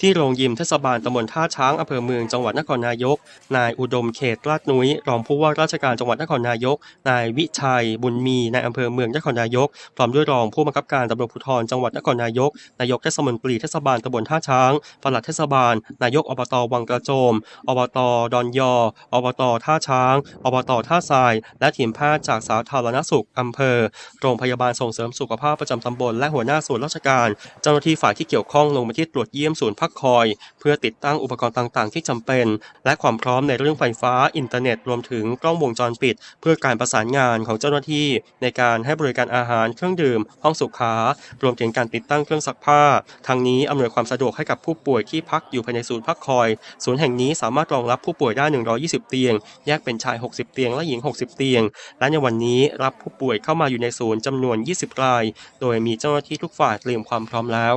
ที่โรงยิมเทศบาลตำบลท่าช้างอำเภอเมืองจังหวัดนครนายก นายอุดมเขตลาดนุ้ยรองผู้ว่าราชการจังหวัดนครนายก นายวิชัย บุญมีนายอำเภอเมืองนครนายก พร้อมด้วยรองผู้บังคับการตำรวจภูธรจังหวัดนครนายก นายกเทศมนตรีเทศบาลตำบลท่าช้างปลัดเทศบาล นายกอบตวังกระโจม อบตดอนยอ อบตท่าช้าง อบตท่าทราย และทีมแพทย์จากสาธารณสุขอำเภอ โรงพยาบาลส่งเสริมสุขภาพประจำตำบลและหัวหน้าส่วนราชการ เจ้าหน้าที่ฝ่ายที่เกี่ยวข้องลงมาที่ตรวจเยี่ยมศูนย์พักคอย เพื่อติดตั้งอุปกรณ์ต่างๆ ที่จำเป็น และความพร้อมในเรื่องไฟฟ้าอินเทอร์เน็ตรวมถึงกล้องวงจรปิด เพื่อการประสานงานของเจ้าหน้าที่ ในการให้บริการอาหารเครื่องดื่ม ห้องสุขารวมถึงการติดตั้งเครื่องซักผ้าทางนี้อำนวยความสะดวกให้กับผู้ป่วยที่พักอยู่ภายในศูนย์พักคอย ศูนย์แห่งนี้สามารถรองรับผู้ป่วยได้ 120 เตียง แยกเป็นชาย 60 เตียงและหญิง 60 เตียง และในวันนี้รับผู้ป่วยเข้ามาอยู่ในศูนย์จำนวน 20 ราย โดยมีเจ้าหน้าที่ทุกฝ่ายเตรียมความพร้อมแล้ว